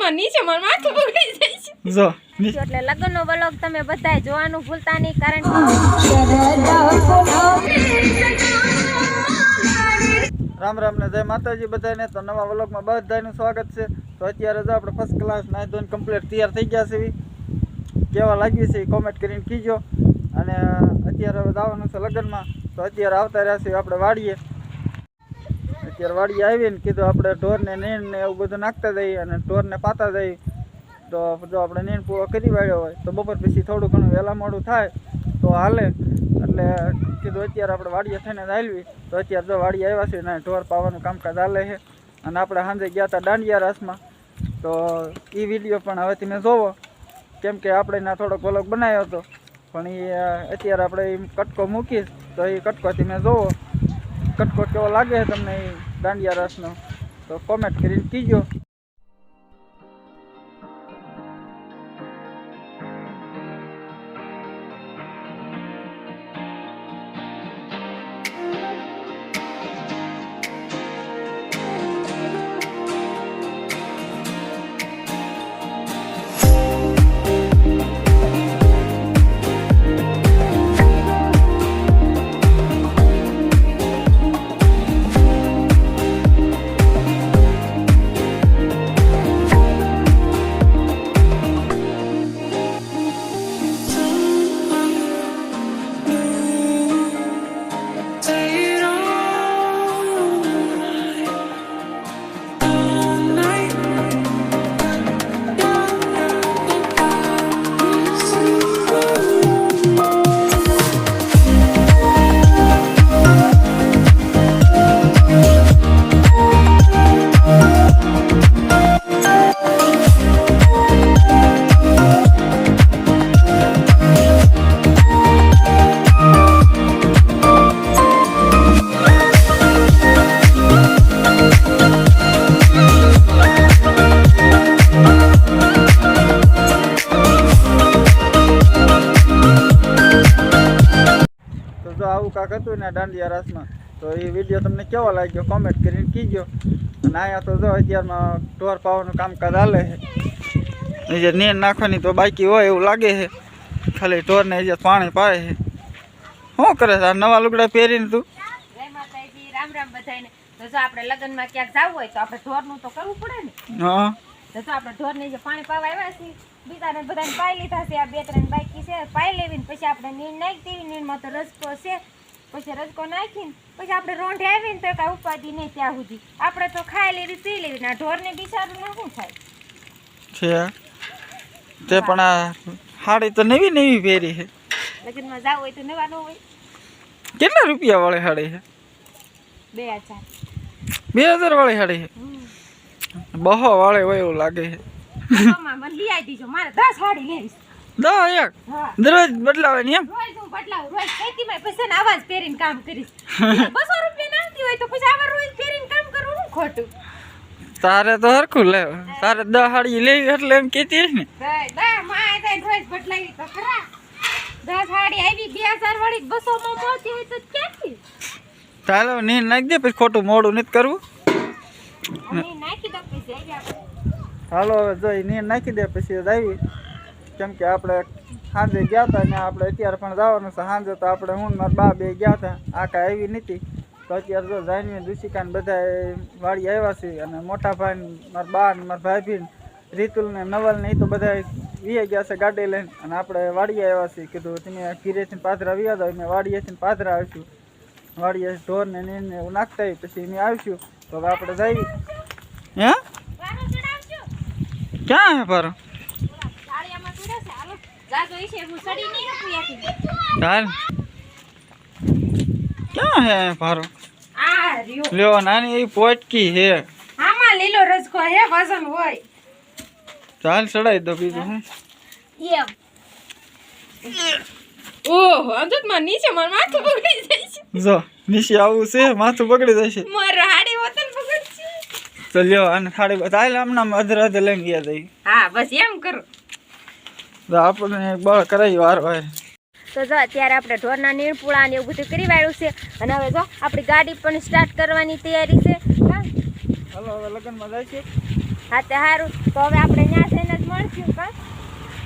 માં નીચે મારું માથું પકડી જાય છે. જો એટલે લગ્નનો બ્લોગ તમે બધા જોવાનું ભૂલતા નહીં કારણ કે રામ રામ ને જય માતાજી બધાને તો નવા વ્લોગમાં બધાનું સ્વાગત છે. તો અત્યારે જો આપણે ફર્સ્ટ ક્લાસ નાઈ ધોઈને કમ્પ્લીટ તૈયાર થઈ ગયા છે. કેવા લાગ્યું છે એ કોમેન્ટ કરીને કીજો. અને અત્યારે હવે જવાનું છે લગ્નમાં. તો અત્યારે આવતા રહ્યા છીએ આપણે વાડીએ. અત્યારે વાડી આવીને કીધું આપણે ઢોરને નીણ ને એવું બધું નાખતા જઈએ અને ઢોરને પાતા જઈએ. તો જો આપણે નીણ પૂરો કરી વાળ્યો હોય તો બપોર પછી થોડું ઘણું વહેલા મોડું થાય તો હાલે. એટલે કીધું અત્યારે આપણે વાડીએ થઈને હાલવી. તો અત્યારે જો વાડી આવ્યા છે ને ઢોર પાવાનું કામકાજ હાલે છે. અને આપણે સાંજે ગયા હતા દાંડિયા રાસમાં. તો એ વીડિયો પણ હવે તમે જોવો. કેમ કે આપણે ના થોડોક વલોગ બનાવ્યો હતો. પણ એ અત્યારે આપણે એ કટકો મૂકીશ તો એ કટકોથી મેં જોવો. કટકો કેવો લાગે છે તમને એ દાંડિયા રસનો. તો કોમેન્ટ કરીને કીજો. તો આવું કાંક હતું ને દાંડિયા રાસમાં. તો એ વીડિયો તમને કેવો લાગ્યો? કોમેન્ટ કરીને કીજો. અને અહીંયા તો જો અત્યારમાં ઢોર પાવાનું કામકાજ હાલે છે. જે નીર નાખવાની તો બાકી હોય એવું લાગે છે. ખાલી ઢોરને જે પાણી પાય છે. શું કરે છે? આ નવા લુગડા પહેરીને તું? રામ રામ તો જો આપણે લગ્નમાં ક્યાંક જવું હોય તો આપણે ઢોરનું તો કરવું પડે ને. હા. તો આપણે ઢોરને જે પાણી પાવા આવ્યા છીએ. બીજાને બધાને પાઈ લીધા છે આ બે ત્રણ બાકી છે. પાઈ લેવીને પછી આપણે નીણ નાખી દેવી નીણમાં તો રસકો છે. પછી રસકો નાખીને પછી આપણે રોંઢે આવીને તો કાંઈ ઉપાધિ નહીં ત્યાં સુધી. આપણે તો ખાઈ લેવી પી લેવી ને આ ઢોરને બિચારું શું થાય? છે. તે પણ આ હાડી તો નવી નવી પહેરી છે. લગ્નમાં જાવ હોય તો નવા ન હોય. કેટલા રૂપિયા વાળી હાડી છે? બે હજાર. બે હજાર વાળી હાડી છે. બહો વાળી હોય એવું લાગે છે. મને લઈ આવી દીજો. મારે દસ સાડી લેવીશ દો એક. દરરોજ બદલાવે એમ? રોજ હું બદલાવું રોજ ખેતીમાં પછી ને પહેરીને કામ કરીશ. બસો રૂપિયા નાખતી હોય તો પછી આવા રોજ પહેરીને કામ કરવું શું ખોટું? તારે તો હરખું લે. તારે દહાડી સાડી લેવી એટલે એમ કેતી ને. દે દે રોજ બદલાવી તો ખરા. દસ સાડી આવી બે હજાર વાળી બસો માં મળતી હોય તો ક્યાંથી? ચાલો નીર નાખી દે પછી ખોટું મોડું નથી કરવું. નાખી દો પછી હાલો, હવે જો નીર નાખી દે પછી આવી. કેમ કે આપણે સાંજે ગયા હતા ને આપણે અત્યારે પણ જવાનું છે. સાંજે તો આપણે હું મારા બા બે ગયા હતા આ કાંઈ આવી નથી તો અત્યારે જો જાનવી દુશિકા ને બધા વાળી આવ્યા છે અને મોટા ભાઈ મારા બા ને મારા ભાઈ રીતુલ ને નવલ ને એ તો બધા વીએ ગયા છે ગાડી લઈને. અને આપણે વાડીએ આવ્યા છીએ. કીધું તમે ઘીરેથી પાથરા વ્યા જાવ. મેં વાડીએથી પાથરા આવીશું. વાડીએ ઢોર ને નીર ને નાખતા પછી મેં આવીશું. તો આપણે જઈએ. હે? ક્યાં હે પારો? સાળિયામાં ચડાવશે હાલો જાજો ઈ છે હું સડી નહીં શકું યાથી ચાલ. ક્યાં હે પારો લ્યો નાની એવી પોટકી હે. આમાં લીલો રજકો હે વજન હોય ચાલ ચડાવી દો બીજું હું. ઓહો અંજતમાં નીચે મારું માથું બગડી જાય છે. જો નીચે આવું છે માથું બગડી જશે મારા હાડી વતન તો લ્યો અને થાળી ચાલ હમણાં અધર અધર લઈને ગયા જઈ હા બસ એમ કરો. તો આપણને બળ કરાવી વાર વાર તો જો અત્યારે આપણે ઢોરના નીણપુળા ને એવું બધું કરી વાળ્યું છે. અને હવે જો આપણી ગાડી પણ સ્ટાર્ટ કરવાની તૈયારી છે. હા. હાલો હવે લગ્નમાં જાય છે. હા તે સારું તો હવે આપણે ત્યાં થઈને જ મળશું કા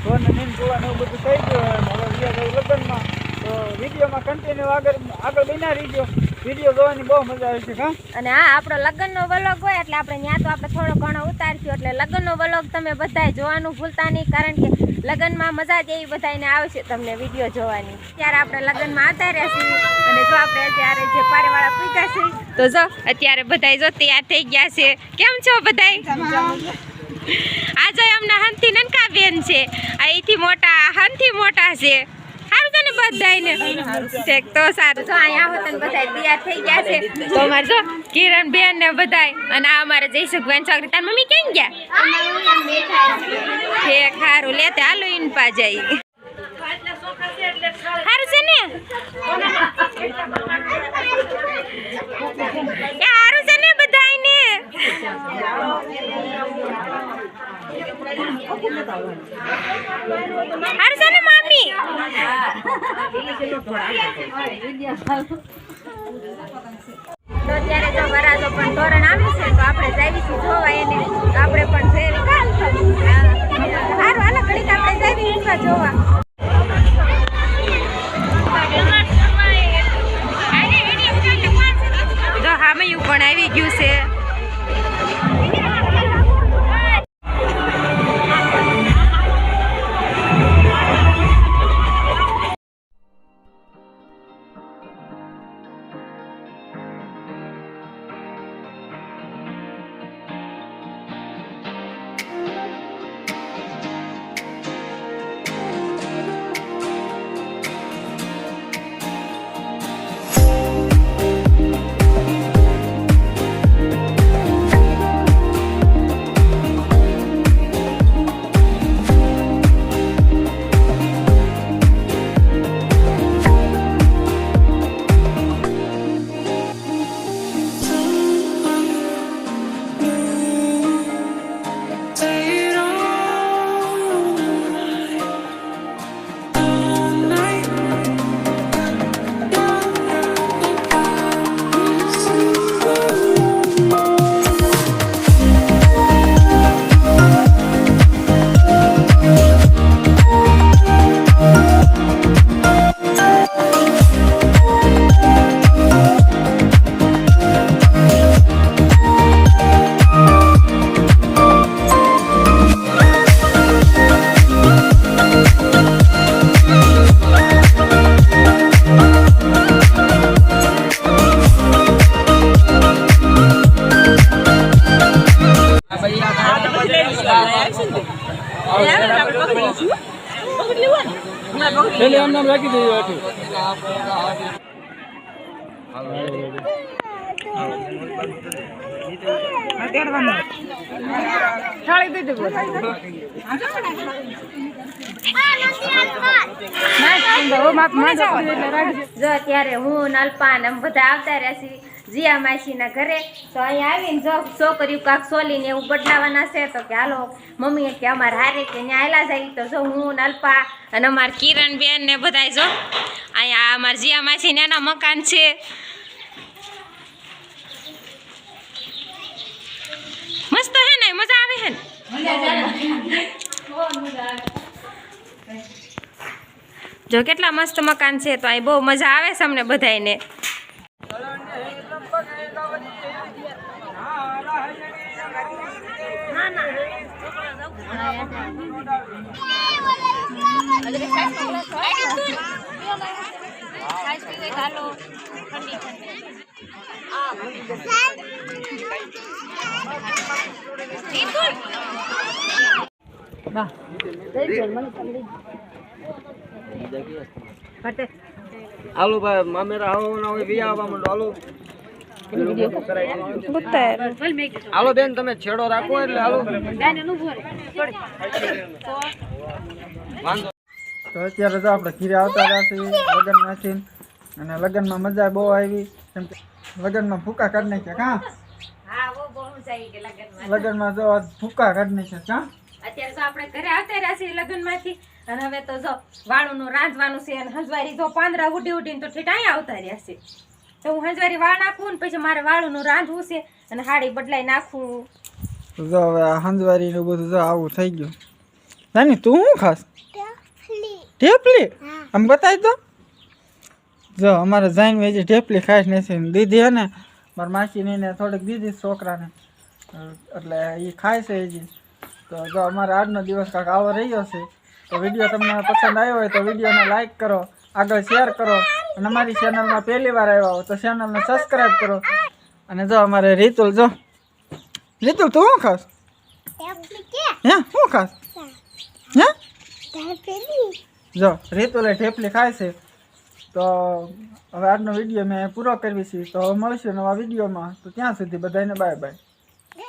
ઢોરના નીંદ જોવાનું એવું બધું થઈ ગયું હવે લગ્નમાં. તો વિડીયોમાં કન્ટિન્યુ આગળ આગળ બન્યા રહીજો. વીડિયો જોવાની બહુ મજા આવે છે હા? અને હા આપણો લગ્નનો વલોગ હોય એટલે આપણે ત્યાં તો આપણે થોડો ઘણો ઉતારશું. એટલે લગ્નનો વલોગ તમે બધાય જોવાનું ભૂલતા નહીં કારણ કે લગ્નમાં મજા જ એવી બધાને આવશે તમને વીડિયો જોવાની. ત્યારે આપણે લગ્નમાં આવતા રહેશું અને જો આપણે અત્યારે જે પારેવાળા પૂછ્યા છે તો જો અત્યારે બધાય જો તૈયાર થઈ ગયા છે. કેમ છો બધાય? આજે અમને હંથી નનકા બેન છે. અહીંથી મોટા હંથી મોટા છે. સારું છે ને બધાયને. ઠીક તો સારું. જો અહીંયા આવો બધા તૈયાર થઈ ગયા છે. તો અમારે તો કિરણ બેન ને બધાય અને આ અમારે જયસુખબેન છોકરી. તાર મમ્મી કેમ ગયા? ઠીક સારું લેતે હાલો ઇન પા જઈ. સારું છે ને? એ સારું છે ને છે ને તો અત્યારે જો વરાજો પણ ધોરણ આવ્યું છે, તો આપણે જઈશું જોવા એને. આપણે પણ આપણે જોવા. જો, હામયું પણ આવી ગયું છે. પેલે આમ નામ રાખી દઈએ હતું જો અત્યારે હું નલપા ને એમ બધા આવતા રહ્યા છીએ જીયા માસીના ઘરે તો અહીંયા આવીને જો છોકરીઓ કાંક સોલીને એવું બદલાવાના છે તો કે હાલો મમ્મી કે અમારે હારે કે ત્યાં આયલા જાય તો જો હું અલ્પા અને અમારા કિરણ બેન ને બધા જો અહીંયા અમારા જીયા માસી એના મકાન છે. મસ્ત હે ને મજા આવે હે ને? જો કેટલા મસ્ત મકાન છે તો અહીં બહુ મજા આવે છે અમને બધાયને. હાલો ભાઈ મામેરા આવવાના હોય વી આવવા માંડો. હાલો. હાલો બેન, તમે છેડો રાખો એટલે હાલો. વાંધો તો અત્યારે તો આપણે ઘીરે આવતા રહ્યા લગ્નમાંથી અને લગ્નમાં મજા બહુ આવી. કેમ કે લગ્નમાં ભૂકા કાઢી નાખ્યા કાં? હા ગઈ લગ્નમાં. જો ફૂકા કાઢ નાખ્યા કાં? અત્યારે તો આપણે ઘરે આવતા રહ્યા છીએ લગ્નમાંથી. અને હવે તો જો વાળુંનું રાંધવાનું છે અને હંજવારી જો પાંદડા ઉડી ઉડીને તો ઠેઠ અહીંયા આવતા રહ્યા છે. તો હું હંજવારી વાળ નાખું ને પછી મારે વાળુંનું રાંધવું છે અને હાડી બદલાઈ નાખું. જો હવે આ હંજવારી ને બધું જો આવું થઈ ગયું. નાની તું શું ખાસ? ઢેપલી? આમ બતાવી દો જો અમારે જાઈને વેજી ઢેપલી ખાઈ નથી હે ને. મારા માસીની થોડીક દીધી છોકરાને. એટલે એ ખાય છે હજી. તો જો અમારે આજનો દિવસ કાંક આવો રહ્યો છે. તો વીડિયો તમને પસંદ આવ્યો હોય તો વિડીયોને લાઈક કરો આગળ શેર કરો. અને અમારી ચેનલમાં પહેલી વાર આવ્યા હો તો ચેનલને સબસ્ક્રાઈબ કરો. અને જો અમારે રીતુલ જો. રીતુલ તું શું ખાસ? હે શું ખાસ? હે. જો રીતુલે ઢેપલી ખાય છે. તો હવે આજનો વીડિયો મેં પૂરો કરવી છે. તો મળશું નવા વિડીયોમાં. તો ત્યાં સુધી બધાને બાય બાય.